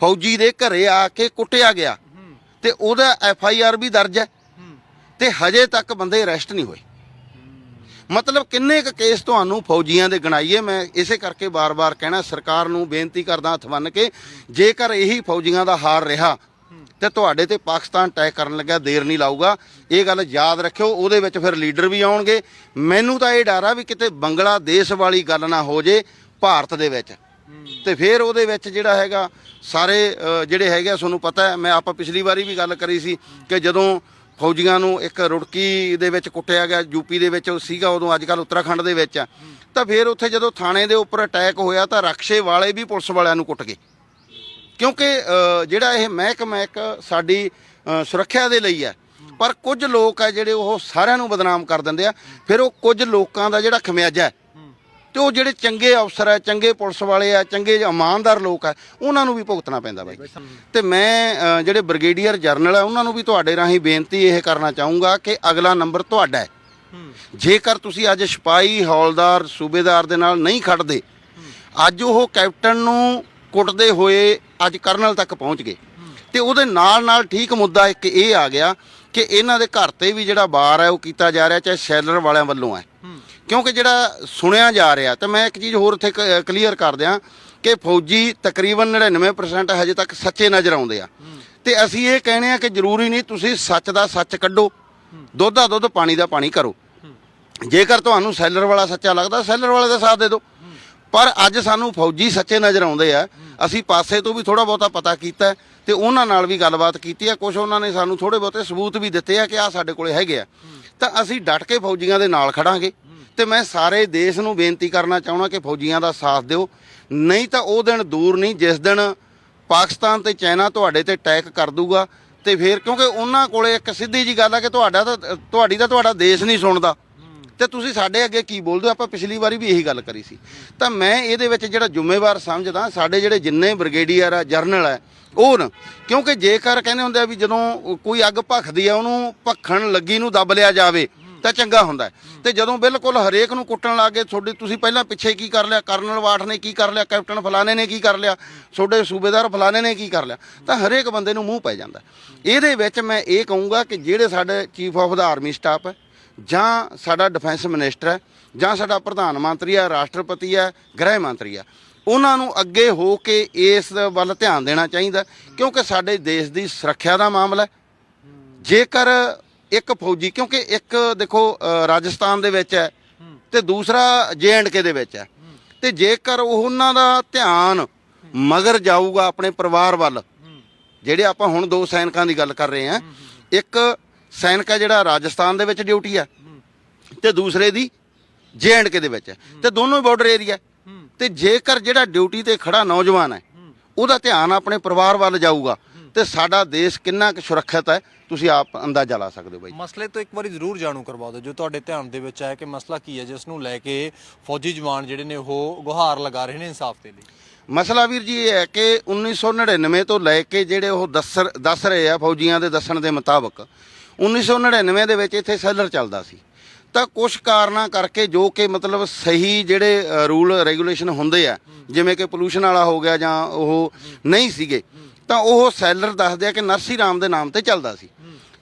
ਫੌਜੀ ਦੇ ਘਰੇ ਆ ਕੇ ਕੁੱਟਿਆ ਗਿਆ। ਤੇ ਉਹਦਾ ਐਫ ਆਈ ਆਰ ਵੀ ਦਰਜ ਹੈ। ਤੇ ਹਜੇ ਤੱਕ ਬੰਦੇ ਅਰੈਸਟ ਨਹੀਂ ਹੋਏ। ਮਤਲਬ ਕਿੰਨੇ ਕ ਕੇਸ ਤੁਹਾਨੂੰ ਫੌਜੀਆਂ ਦੇ ਗਣਾਈਏ ਮੈਂ ਇਸੇ ਕਰਕੇ ਬਾਰ-ਬਾਰ ਕਹਿਣਾ ਸਰਕਾਰ ਨੂੰ ਬੇਨਤੀ ਕਰਦਾ ਹੱਥ ਬੰਨ ਕੇ ਜੇਕਰ ਇਹੀ ਫੌਜੀਆਂ ਦਾ ਹਾਰ ਰਿਹਾ ਤੇ ਤੁਹਾਡੇ ਤੇ ਪਾਕਿਸਤਾਨ ਅਟੈਕ ਕਰਨ ਲੱਗਿਆ ਦੇਰ ਨਹੀਂ ਲਾਊਗਾ। ਇਹ ਗੱਲ ਯਾਦ ਰੱਖਿਓ ਉਹਦੇ ਵਿੱਚ ਫਿਰ ਲੀਡਰ ਵੀ ਆਉਣਗੇ। ਮੈਨੂੰ ਤਾਂ ਇਹ ਡਰ ਆ ਵੀ ਕਿਤੇ ਬੰਗਲਾਦੇਸ਼ ਵਾਲੀ ਗੱਲ ਨਾ ਹੋ ਜੇ ਭਾਰਤ ਦੇ ਵਿੱਚ। ਤੇ ਫਿਰ ਉਹਦੇ ਵਿੱਚ ਜਿਹੜਾ ਹੈਗਾ, ਸਾਰੇ ਜਿਹੜੇ ਹੈਗੇ ਆ, ਤੁਹਾਨੂੰ ਪਤਾ ਹੈ, ਮੈਂ ਆਪਾਂ ਪਿਛਲੀ ਵਾਰੀ ਵੀ ਗੱਲ ਕਰੀ ਸੀ ਕਿ ਜਦੋਂ ਫੌਜੀਆਂ ਨੂੰ ਇੱਕ ਰੁੜਕੀ ਦੇ ਵਿੱਚ ਕੁੱਟਿਆ ਗਿਆ ਯੂਪੀ ਦੇ ਵਿੱਚ ਸੀਗਾ ਉਦੋਂ ਅੱਜ ਕੱਲ ਉੱਤਰਾਖੰਡ ਦੇ ਵਿੱਚ ਆ ਤਾਂ ਫਿਰ ਉੱਥੇ ਜਦੋਂ ਥਾਣੇ ਦੇ ਉੱਪਰ ਅਟੈਕ ਹੋਇਆ ਤਾਂ ਰਕਸ਼ੇ ਵਾਲੇ ਵੀ ਪੁਲਿਸ ਵਾਲਿਆਂ ਨੂੰ ਕੁੱਟ ਗਏ। ਕਿਉਂਕਿ ਜਿਹੜਾ ਇਹ ਮਹਿਕਮਾ ਇੱਕ ਸਾਡੀ ਸੁਰੱਖਿਆ ਦੇ ਲਈ ਹੈ, ਪਰ ਕੁਝ ਲੋਕ ਆ ਜਿਹੜੇ ਉਹ ਸਾਰਿਆਂ ਨੂੰ ਬਦਨਾਮ ਕਰ ਦਿੰਦੇ ਆ, ਫਿਰ ਉਹ ਕੁਝ ਲੋਕਾਂ ਦਾ ਜਿਹੜਾ ਖਮਿਆਜਾ ਹੈ ਤੇ ਉਹ ਜਿਹੜੇ ਚੰਗੇ ਅਫਸਰ ਆ ਚੰਗੇ ਪੁਲਿਸ ਵਾਲੇ ਆ ਚੰਗੇ ਇਮਾਨਦਾਰ ਲੋਕ ਆ ਉਹਨਾਂ ਨੂੰ ਵੀ ਭੁਗਤਣਾ ਪੈਂਦਾ ਬਾਈ। ਤੇ ਮੈਂ ਜਿਹੜੇ ਬ੍ਰਿਗੇਡੀਅਰ ਜਰਨਲ ਆ ਉਹਨਾਂ ਨੂੰ ਵੀ ਤੁਹਾਡੇ ਰਾਹੀਂ ਬੇਨਤੀ ਇਹ ਕਰਨਾ ਚਾਹੂੰਗਾ ਕਿ ਅਗਲਾ ਨੰਬਰ ਤੁਹਾਡਾ ਹੈ। ਜੇਕਰ ਤੁਸੀਂ ਅੱਜ ਸਿਪਾਹੀ ਹੌਲਦਾਰ ਸੂਬੇਦਾਰ ਦੇ ਨਾਲ ਨਹੀਂ ਖੜਦੇ ਅੱਜ ਉਹ ਕੈਪਟਨ ਨੂੰ ਕੁੱਟਦੇ ਹੋਏ ਅੱਜ ਕਰਨਲ ਤੱਕ ਪਹੁੰਚ ਗਏ। ਤੇ ਉਹਦੇ ਨਾਲ ਨਾਲ ਠੀਕ ਮੁੱਦਾ ਇੱਕ ਇਹ ਆ ਗਿਆ ਕਿ ਇਹਨਾਂ ਦੇ ਘਰ ਤੇ ਵੀ ਜਿਹੜਾ ਬਾਰ ਹੈ ਉਹ ਕੀਤਾ ਜਾ ਰਿਹਾ ਚਾਹੇ ਸ਼ੈਲਰ ਵਾਲਿਆਂ ਵੱਲੋਂ ਹੈ ਕਿਉਂਕਿ ਜਿਹੜਾ ਸੁਣਿਆ ਜਾ ਰਿਹਾ, ਤਾਂ ਮੈਂ ਇੱਕ ਚੀਜ਼ ਹੋਰ ਇੱਥੇ ਕਲੀਅਰ ਕਰ ਦਿਆਂ ਕਿ ਫੌਜੀ ਤਕਰੀਬਨ 99% ਹਜੇ ਤੱਕ ਸੱਚੇ ਨਜ਼ਰ ਆਉਂਦੇ ਆ। ਤੇ ਅਸੀਂ ਇਹ ਕਹਿੰਦੇ ਆ ਕਿ ਜ਼ਰੂਰੀ ਨਹੀਂ ਤੁਸੀਂ ਸੱਚ ਦਾ ਸੱਚ ਕੱਢੋ, ਦੁੱਧ ਦਾ ਦੁੱਧ, ਪਾਣੀ ਦਾ ਪਾਣੀ ਕਰੋ। ਜੇਕਰ ਤੁਹਾਨੂੰ ਸੈਲਰ ਵਾਲਾ ਸੱਚਾ ਲੱਗਦਾ, ਸੈਲਰ ਵਾਲੇ ਦਾ ਸਾਥ ਦੇ ਦਿਓ। ਪਰ ਅੱਜ ਸਾਨੂੰ ਫੌਜੀ ਸੱਚੇ ਨਜ਼ਰ ਆਉਂਦੇ ਆ, ਅਸੀਂ ਪਾਸੇ ਤੋਂ ਵੀ ਥੋੜਾ ਬਹੁਤਾ ਪਤਾ ਕੀਤਾ ਹੈ ਤੇ ਉਹਨਾਂ ਨਾਲ ਵੀ ਗੱਲਬਾਤ ਕੀਤੀ ਆ। ਕੁਝ ਉਹਨਾਂ ਨੇ ਸਾਨੂੰ ਥੋੜੇ ਬਹੁਤੇ ਸਬੂਤ ਵੀ ਦਿੱਤੇ ਆ ਕਿ ਆ ਸਾਡੇ ਕੋਲੇ ਹੈਗੇ ਆ। ਤਾਂ ਅਸੀਂ ਡਟ ਕੇ ਫੌਜੀਆਂ ਦੇ ਨਾਲ ਖੜਾਂਗੇ। ਤੇ ਮੈਂ ਸਾਰੇ ਦੇਸ਼ ਨੂੰ ਬੇਨਤੀ ਕਰਨਾ ਚਾਹੁੰਦਾ ਕਿ ਫੌਜੀਆਂ ਦਾ ਸਾਥ ਦਿਓ। ਨਹੀਂ ਤਾਂ ਉਹ ਦਿਨ ਦੂਰ ਨਹੀਂ, ਜਿਸ ਦਿਨ ਪਾਕਿਸਤਾਨ ਤੇ ਚਾਈਨਾ ਤੁਹਾਡੇ ਤੇ ਅਟੈਕ ਕਰ ਦੂਗਾ। ਤੇ ਫਿਰ ਕਿਉਂਕਿ ਉਹਨਾਂ ਕੋਲੇ ਇੱਕ ਸਿੱਧੀ ਜੀ ਗੱਲ ਆ ਕਿ ਤੁਹਾਡਾ ਤਾਂ, ਤੁਹਾਡੀ ਤਾਂ ਤੁਹਾਡਾ ਦੇਸ਼ ਨਹੀਂ ਸੁਣਦਾ। ਤੇ ਤੁਸੀਂ ਸਾਡੇ ਅੱਗੇ ਕੀ ਬੋਲਦੇ ਹੋ? ਆਪਾਂ ਪਿਛਲੀ ਵਾਰੀ ਵੀ ਇਹੀ ਗੱਲ ਕਰੀ ਸੀ। ਤਾਂ ਮੈਂ ਇਹਦੇ ਵਿੱਚ ਜਿਹੜਾ ਜ਼ਿੰਮੇਵਾਰ ਸਮਝਦਾ, ਸਾਡੇ ਜਿਹੜੇ ਜਿੰਨੇ ਬ੍ਰਿਗੇਡੀਅਰ ਆ, ਜਰਨਲ ਆ, ਉਹ ਨਾ, ਕਿਉਂਕਿ ਜੇਕਰ ਕਹਿੰਦੇ ਹੁੰਦੇ ਆ ਵੀ ਜਦੋਂ ਕੋਈ ਅੱਗ ਭਖਦੀ ਆ, ਉਹਨੂੰ ਭਖਣ ਲੱਗੀ ਨੂੰ ਦੱਬ ਲਿਆ ਜਾਵੇ, ਤਾਂ ਚੰਗਾ ਹੁੰਦਾ। ਹੈ। ਤੇ ਜਦੋਂ ਬਿਲਕੁਲ ਹਰੇਕ ਨੂੰ ਕੁੱਟਣ ਲੱਗੇ ਤੁਹਾਡੇ ਤੁਸੀਂ ਪਹਿਲਾਂ ਪਿੱਛੇ ਕੀ ਕਰ ਲਿਆ? ਕਰਨਲ ਵਾਠ ਨੇ ਕੀ ਕਰ ਲਿਆ? ਕੈਪਟਨ ਫਲਾਣੇ ਨੇ ਕੀ ਕਰ ਲਿਆ? ਤੁਹਾਡੇ ਸੂਬੇਦਾਰ ਫਲਾਣੇ ਨੇ ਕੀ ਕਰ ਲਿਆ? ਤਾਂ ਹਰੇਕ ਬੰਦੇ ਨੂੰ ਮੂੰਹ ਪੈ ਜਾਂਦਾ। ਇਹਦੇ ਵਿੱਚ ਮੈਂ ਇਹ ਕਹੂੰਗਾ ਕਿ ਜਿਹੜੇ ਸਾਡੇ chief of the army staff ਹੈ ਜਾਂ ਸਾਡਾ ਡਿਫੈਂਸ ਮਿਨਿਸਟਰ ਹੈ, ਜਾਂ ਸਾਡਾ ਪ੍ਰਧਾਨ ਮੰਤਰੀ ਹੈ, ਰਾਸ਼ਟਰਪਤੀ ਹੈ, ਗ੍ਰਹਿ ਮੰਤਰੀ ਹੈ, ਉਹਨਾਂ ਨੂੰ ਅੱਗੇ ਹੋ ਕੇ ਇਸ ਵੱਲ ਧਿਆਨ ਦੇਣਾ ਚਾਹੀਦਾ, ਕਿਉਂਕਿ ਸਾਡੇ ਦੇਸ਼ ਦੀ ਸੁਰੱਖਿਆ ਦਾ ਮਾਮਲਾ ਜੇਕਰ ਇੱਕ ਫੌਜੀ, ਕਿਉਂਕਿ ਇੱਕ ਦੇਖੋ ਰਾਜਸਥਾਨ ਦੇ ਵਿੱਚ ਹੈ ਤੇ ਦੂਸਰਾ ਕੇ ਦੇ ਵਿੱਚ ਹੈ, ਤੇ ਜੇਕਰ ਉਹਨਾਂ ਦਾ ਧਿਆਨ ਮਗਰ ਜਾਊਗਾ ਆਪਣੇ ਪਰਿਵਾਰ ਵੱਲ, ਜਿਹੜੇ ਆਪਾਂ ਹੁਣ ਦੋ ਸੈਨਿਕਾਂ ਦੀ ਗੱਲ ਕਰ ਰਹੇ ਹਾਂ, ਇੱਕ ਸੈਨਿਕ ਹੈ ਜਿਹੜਾ ਰਾਜਸਥਾਨ ਦੇ ਵਿੱਚ ਡਿਊਟੀ ਹੈ ਤੇ ਦੂਸਰੇ ਦੀ ਕੇ ਦੇ ਵਿੱਚ ਹੈ ਤੇ ਦੋਨੋਂ ਹੀ ਬਾਰਡਰ ਏਰੀਆ ਤੇ ਜੇਕਰ ਜਿਹੜਾ ਡਿਊਟੀ ਤੇ ਖੜਾ ਨੌਜਵਾਨ ਹੈ ਉਹਦਾ ਧਿਆਨ ਆਪਣੇ ਪਰਿਵਾਰ ਵੱਲ ਜਾਊਗਾ ਤੇ ਸਾਡਾ ਦੇਸ਼ ਕਿੰਨਾ ਕੁ ਸੁਰੱਖਿਅਤ ਹੈ ਤੁਸੀਂ ਆਪ ਅੰਦਾਜ਼ਾ ਲਾ ਸਕਦੇ ਹੋ ਬਾਈ ਮਸਲੇ ਤੋਂ ਇੱਕ ਵਾਰੀ ਜ਼ਰੂਰ ਜਾਣੂ ਕਰਵਾ ਦਿਓ। ਜੋ ਤੁਹਾਡੇ ਧਿਆਨ ਦੇ ਵਿੱਚ ਆਇਆ ਕਿ ਮਸਲਾ ਕੀ ਹੈ ਜਿਸ ਨੂੰ ਲੈ ਕੇ ਫੌਜੀ ਜਵਾਨ ਜਿਹੜੇ ਨੇ ਉਹ ਗੁਹਾਰ ਲਗਾ ਰਹੇ ਨੇ ਇਨਸਾਫ ਦੇ ਲਈ। ਮਸਲਾ ਵੀਰ ਜੀ ਇਹ ਹੈ ਕਿ 1999 ਤੋਂ ਲੈ ਕੇ ਜਿਹੜੇ ਉਹ ਦੱਸ ਦੱਸ ਰਹੇ ਆ ਫੌਜੀਆਂ ਦੇ ਦੱਸਣ ਦੇ ਮੁਤਾਬਕ 1999 ਦੇ ਵਿੱਚ ਇੱਥੇ ਸੈਲਰ ਚੱਲਦਾ ਸੀ। ਤਾਂ ਕੁਝ ਕਾਰਨਾਂ ਕਰਕੇ ਜੋ ਕਿ ਮਤਲਬ ਸਹੀ ਜਿਹੜੇ ਰੂਲ ਰੈਗੂਲੇਸ਼ਨ ਹੁੰਦੇ ਆ, ਜਿਵੇਂ ਕਿ ਪੋਲੂਸ਼ਨ ਵਾਲਾ ਹੋ ਗਿਆ ਜਾਂ ਉਹ ਨਹੀਂ ਸੀਗੇ, ਤਾਂ ਉਹ ਸੈਲਰ ਦੱਸਦੇ ਆ ਕਿ ਨਰਸੀ ਰਾਮ ਦੇ ਨਾਮ ਤੇ ਚੱਲਦਾ ਸੀ।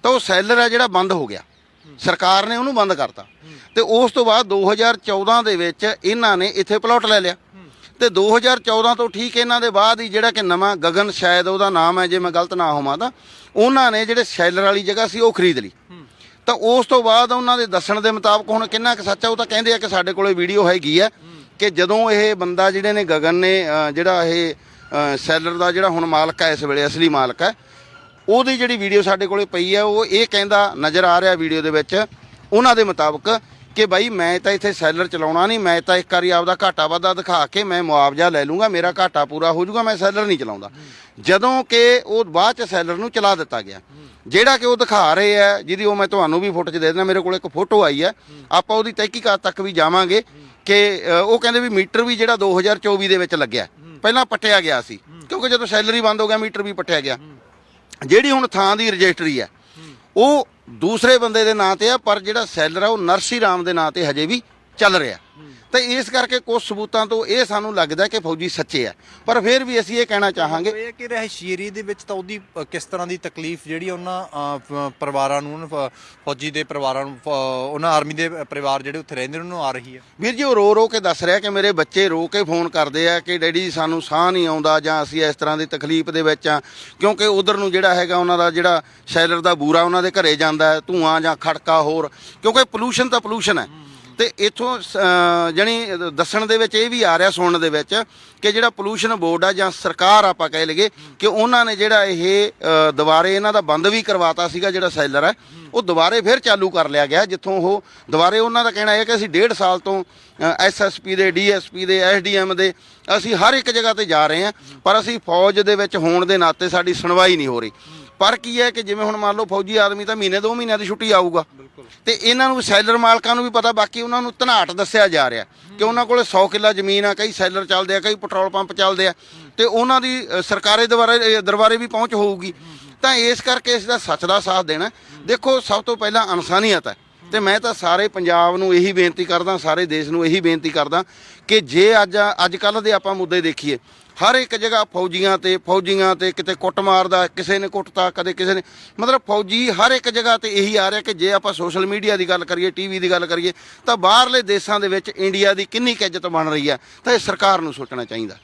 ਤਾਂ ਉਹ ਸੈਲਰ ਆ ਜਿਹੜਾ ਬੰਦ ਹੋ ਗਿਆ। ਸਰਕਾਰ ਨੇ ਉਹਨੂੰ ਬੰਦ ਕਰਤਾ। ਤੇ ਉਸ ਤੋਂ ਬਾਅਦ 2014 ਦੇ ਵਿੱਚ ਇਹਨਾਂ ਨੇ ਇੱਥੇ ਪਲਾਟ ਲੈ ਲਿਆ। ਤੇ 2014 ਤੋਂ ਠੀਕ ਇਹਨਾਂ ਦੇ ਬਾਅਦ ਹੀ ਜਿਹੜਾ ਕਿ ਨਵਾਂ ਗਗਨ ਸ਼ਾਇਦ ਉਹਦਾ ਨਾਮ ਹੈ, ਜੇ ਮੈਂ ਗਲਤ ਨਾ ਹੋਵਾਂ ਤਾਂ ਉਹਨਾਂ ਨੇ ਜਿਹੜੇ ਸ਼ੈਲਰ ਵਾਲੀ ਜਗ੍ਹਾ ਸੀ ਉਹ ਖਰੀਦ ਲਈ। ਤਾਂ ਉਸ ਤੋਂ ਬਾਅਦ ਉਹਨਾਂ ਦੇ ਦੱਸਣ ਦੇ ਮੁਤਾਬਕ ਹੁਣ ਕਿੰਨਾ ਕੁ ਸੱਚ ਹੈ ਉਹ ਤਾਂ ਕਹਿੰਦੇ ਆ ਕਿ ਸਾਡੇ ਕੋਲੇ ਵੀਡੀਓ ਹੈਗੀ ਆ ਕਿ ਜਦੋਂ ਇਹ ਬੰਦਾ ਜਿਹੜੇ ਨੇ ਗਗਨ ਨੇ ਜਿਹੜਾ ਇਹ ਸੈਲਰ ਦਾ ਜਿਹੜਾ ਹੁਣ ਮਾਲਕ ਹੈ ਇਸ ਵੇਲੇ ਅਸਲੀ ਮਾਲਕ ਹੈ ਉਹਦੀ ਜਿਹੜੀ ਵੀਡੀਓ ਸਾਡੇ ਕੋਲੇ ਪਈ ਹੈ ਉਹ ਇਹ ਕਹਿੰਦਾ ਨਜ਼ਰ ਆ ਰਿਹਾ ਵੀਡੀਓ ਦੇ ਵਿੱਚ ਉਹਨਾਂ ਦੇ ਮੁਤਾਬਕ ਕਿ ਬਾਈ ਮੈਂ ਤਾਂ ਇੱਥੇ ਸੈਲਰ ਚਲਾਉਣਾ ਨਹੀਂ, ਮੈਂ ਤਾਂ ਇੱਕ ਵਾਰੀ ਆਪਦਾ ਘਾਟਾ ਵਾਧਾ ਦਿਖਾ ਕੇ ਮੈਂ ਮੁਆਵਜ਼ਾ ਲੈ ਲੂੰਗਾ, ਮੇਰਾ ਘਾਟਾ ਪੂਰਾ ਹੋ ਜਾਊਗਾ, ਮੈਂ ਸੈਲਰ ਨਹੀਂ ਚਲਾਉਂਦਾ। ਜਦੋਂ ਕਿ ਉਹ ਬਾਅਦ ਚ ਸੈਲਰ ਨੂੰ ਚਲਾ ਦਿੱਤਾ ਗਿਆ। ਜਿਹੜਾ ਕਿ ਉਹ ਦਿਖਾ ਰਹੇ ਆ, ਜਿਹਦੀ ਉਹ ਮੈਂ ਤੁਹਾਨੂੰ ਵੀ ਫੋਟੋ ਚ ਦੇ ਦਿੰਦਾ, ਮੇਰੇ ਕੋਲ ਇੱਕ ਫੋਟੋ ਆਈ ਹੈ ਆਪਾਂ ਉਹਦੀ ਤਹਿਕੀਕਾਤ ਤੱਕ ਵੀ ਜਾਵਾਂਗੇ ਕਿ ਉਹ ਕਹਿੰਦੇ ਵੀ ਮੀਟਰ ਵੀ ਜਿਹੜਾ 2024 ਦੇ ਵਿੱਚ ਲੱਗਿਆ। ਪਹਿਲਾਂ ਪੱਟਿਆ ਗਿਆ ਸੀ, ਕਿਉਂਕਿ ਜਦੋਂ ਸੈਲਰੀ ਬੰਦ ਹੋ ਗਿਆ, ਮੀਟਰ ਵੀ ਪੱਟਿਆ ਗਿਆ। ਜਿਹੜੀ ਹੁਣ ਥਾਂ ਦੀ ਰਜਿਸਟਰੀ ਹੈ ਉਹ ਦੂਸਰੇ ਬੰਦੇ ਦੇ ਨਾਂ ਤੇ ਆ, ਪਰ ਜਿਹੜਾ ਸੈਲਰ ਆ, ਉਹ ਨਰਸੀ ਰਾਮ ਦੇ ਨਾਂ ਤੇ ਹਜੇ ਵੀ ਚੱਲ ਰਿਹਾ। ਤੇ ਇਸ ਕਰਕੇ ਕੁਝ ਸਬੂਤਾਂ ਤੋਂ ਇਹ ਸਾਨੂੰ ਲੱਗਦਾ ਕਿ ਫੌਜੀ ਸੱਚੇ ਆ। ਪਰ ਫਿਰ ਵੀ ਅਸੀਂ ਇਹ ਕਹਿਣਾ ਚਾਹਾਂਗੇ ਇਹ ਕਿ ਰਹਿਸ਼ੀ ਏਰੀਏ ਦੇ ਵਿੱਚ ਤਾਂ ਉਹਦੀ ਕਿਸ ਤਰ੍ਹਾਂ ਦੀ ਤਕਲੀਫ ਜਿਹੜੀ ਉਹਨਾਂ ਪਰਿਵਾਰਾਂ ਨੂੰ ਫੌਜੀ ਦੇ ਪਰਿਵਾਰਾਂ ਨੂੰ ਉਹਨਾਂ ਆਰਮੀ ਦੇ ਪਰਿਵਾਰ ਜਿਹੜੇ ਉੱਥੇ ਰਹਿੰਦੇ ਉਹਨਾਂ ਨੂੰ ਆ ਰਹੀ ਹੈ। ਵੀਰ ਜੀ ਉਹ ਰੋ ਰੋ ਕੇ ਦੱਸ ਰਿਹਾ ਕਿ ਮੇਰੇ ਬੱਚੇ ਰੋ ਕੇ ਫੋਨ ਕਰਦੇ ਆ ਕਿ ਡੈਡੀ ਸਾਨੂੰ ਸਾਹ ਨਹੀਂ ਆਉਂਦਾ ਜਾਂ ਅਸੀਂ ਇਸ ਤਰ੍ਹਾਂ ਦੀ ਤਕਲੀਫ ਦੇ ਵਿੱਚ ਆ। ਕਿਉਂਕਿ ਉਧਰ ਨੂੰ ਜਿਹੜਾ ਹੈਗਾ ਉਹਨਾਂ ਦਾ ਜਿਹੜਾ ਸ਼ੈਲਰ ਦਾ ਬੂਰਾ ਉਹਨਾਂ ਦੇ ਘਰੇ ਜਾਂਦਾ ਧੂਆਂ ਜਾਂ ਖੜਕਾ ਹੋਰ। ਕਿਉਂਕਿ ਪੋਲੂਸ਼ਨ ਤਾਂ ਪੋਲੂਸ਼ਨ ਹੈ। ਤੇ ਇਥੋਂ ਜਣੀ, ਦੱਸਣ ਦੇ ਵਿੱਚ ਇਹ ਵੀ ਆ ਰਿਹਾ ਸੁਣਨ ਦੇ ਵਿੱਚ ਕਿ ਜਿਹੜਾ ਪੋਲੂਸ਼ਨ ਬੋਰਡ ਆ ਜਾਂ ਸਰਕਾਰ ਆਪਾਂ ਕਹਿ ਲਈਏ ਕਿ ਉਹਨਾਂ ਨੇ ਜਿਹੜਾ ਇਹ ਦੁਬਾਰੇ ਇਹਨਾਂ ਦਾ ਬੰਦ ਵੀ ਕਰਵਾਤਾ ਸੀਗਾ ਜਿਹੜਾ ਸੈਲਰ ਹੈ, ਉਹ ਦੁਬਾਰੇ ਫਿਰ ਚਾਲੂ ਕਰ ਲਿਆ ਗਿਆ ਜਿੱਥੋਂ ਉਹ ਦੁਬਾਰੇ ਉਹਨਾਂ ਦਾ ਕਹਿਣਾ ਹੈ ਕਿ ਅਸੀਂ ਡੇਢ ਸਾਲ ਤੋਂ ਐਸਐਸਪੀ ਦੇ ਡੀਐਸਪੀ ਦੇ ਐਸਡੀਐਮ ਦੇ ਅਸੀਂ ਹਰ ਇੱਕ ਜਗ੍ਹਾ ਤੇ ਜਾ ਰਹੇ ਹਾਂ, ਪਰ ਅਸੀਂ ਫੌਜ ਦੇ ਵਿੱਚ ਹੋਣ ਦੇ ਨਾਤੇ ਸਾਡੀ ਸੁਣਵਾਈ ਨਹੀਂ ਹੋ ਰਹੀ। ਪਰ ਕੀ ਹੈ ਕਿ ਜਿਵੇਂ ਹੁਣ ਮੰਨ ਲਓ ਫੌਜੀ ਆਦਮੀ ਤਾਂ ਮਹੀਨੇ ਦੋ ਮਹੀਨਿਆਂ ਦੀ ਛੁੱਟੀ ਆਊਗਾ। ਤੇ ਇਹਨਾਂ ਨੂੰ ਸੈਲਰ ਮਾਲਕਾਂ ਨੂੰ ਵੀ ਪਤਾ ਬਾਕੀ ਉਹਨਾਂ ਨੂੰ ਧਨਾਟ ਦੱਸਿਆ ਜਾ ਰਿਹਾ ਕਿ ਉਹਨਾਂ ਕੋਲੇ 100 ਕਿੱਲਾ ਜ਼ਮੀਨ ਆ ਕਈ ਸੈਲਰ ਚੱਲਦੇ ਆ ਕਈ ਪੈਟਰੋਲ ਪੰਪ ਚੱਲਦੇ ਆ। ਤੇ ਉਹਨਾਂ ਦੀ ਸਰਕਾਰੀ ਦਰਬਾਰੇ ਦਰਬਾਰੇ ਵੀ ਪਹੁੰਚ ਹੋਊਗੀ। ਤਾਂ ਇਸ ਕਰਕੇ ਇਸ ਦਾ ਸੱਚ ਦਾ ਸਾਥ ਦੇਣਾ। ਦੇਖੋ ਸਭ ਤੋਂ ਪਹਿਲਾਂ ਇਨਸਾਨੀਅਤ ਹੈ। ਤੇ ਮੈਂ ਤਾਂ ਸਾਰੇ ਪੰਜਾਬ ਨੂੰ ਇਹੀ ਬੇਨਤੀ ਕਰਦਾ ਸਾਰੇ ਦੇਸ਼ ਨੂੰ ਇਹੀ ਬੇਨਤੀ ਕਰਦਾ ਕਿ ਜੇ ਅੱਜ ਅੱਜ ਕੱਲ ਦੇ ਆਪਾਂ ਮੁੱਦੇ ਦੇਖੀਏ ਹਰ ਇੱਕ ਜਗ੍ਹਾ ਫੌਜੀਆਂ ਤੇ ਫੌਜੀਆਂ ਤੇ ਕਿਤੇ ਕੁੱਟ ਮਾਰਦਾ, ਕਿਸੇ ਨੇ ਕੁੱਟਤਾ, ਕਦੇ ਕਿਸੇ ਨੇ। ਮਤਲਬ ਫੌਜੀ ਹਰ ਇੱਕ ਜਗ੍ਹਾ ਤੇ ਇਹੀ ਆ ਰਿਹਾ ਕਿ ਜੇ ਆਪਾਂ ਸੋਸ਼ਲ ਮੀਡੀਆ ਦੀ ਗੱਲ ਕਰੀਏ, ਟੀਵੀ ਦੀ ਗੱਲ ਕਰੀਏ, ਤਾਂ ਬਾਹਰਲੇ ਦੇਸ਼ਾਂ ਦੇ ਵਿੱਚ ਇੰਡੀਆ ਦੀ ਕਿੰਨੀ ਕੁ ਇੱਜ਼ਤ ਬਣ ਰਹੀ ਆ ਤਾਂ ਇਹ ਸਰਕਾਰ ਨੂੰ ਸੋਚਣਾ ਚਾਹੀਦਾ।